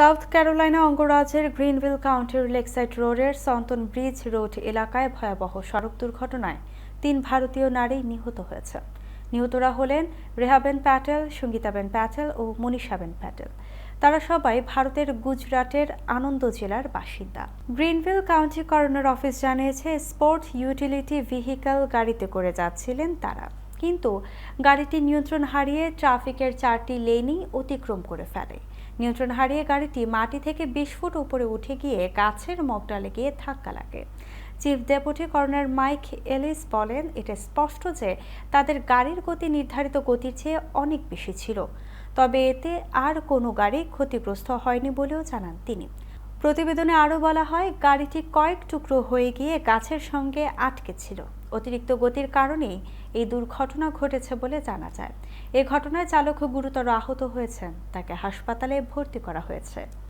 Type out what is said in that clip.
South Carolina অঙ্গরাজ্যের Greenville কাউন্টির Lakeside রোডের সন্তন ব্রিজ রোড এলাকায় ভয়াবহ সড়ক দুর্ঘটনায় তিন ভারতীয় নারী নিহত হয়েছে। নিহতরা হলেন রেহাবেন প্যাটেল, সঙ্গীতাবেন প্যাটেল ও মনীষাবেন প্যাটেল। তারা সবাই ভারতের গুজরাটের আনন্দ জেলার বাসিন্দা। গ্রিনভিল কাউন্টি করোনার অফিস জানিয়েছে, স্পোর্ট ইউটিলিটি ভেহিকল গাড়িতে করে যাচ্ছিলেন তারা। কিন্তু গাড়িটি নিয়ন্ত্রণ হারিয়ে ট্রাফিকের চারটি লেনই অতিক্রম করে ফেলে। নিয়ন্ত্রণ হারিয়ে গাড়িটি মাটি থেকে বিশ ফুট উপরে উঠে গিয়ে গাছের মগডালে গিয়ে ধাক্কা লাগে। Chief deputy coroner Mike Ellis বলেন, এটা স্পষ্ট যে তাদের গাড়ির গতি নির্ধারিত গতির চেয়ে অনেক বেশি ছিল। তবে এতে আর কোনো গাড়ি ক্ষতিগ্রস্ত হয়নি বলেও জানান তিনি। প্রতিবেদনে আরও বলা হয়, গাড়িটি কয়েক টুকরো হয়ে গিয়ে গাছের সঙ্গে আটকে ছিল। অতিরিক্ত গতির কারণেই এই দুর্ঘটনা ঘটেছে বলে জানা যায়। এ ঘটনায় চালক গুরুতর আহত হয়েছেন। তাকে হাসপাতালে ভর্তি করা হয়েছে।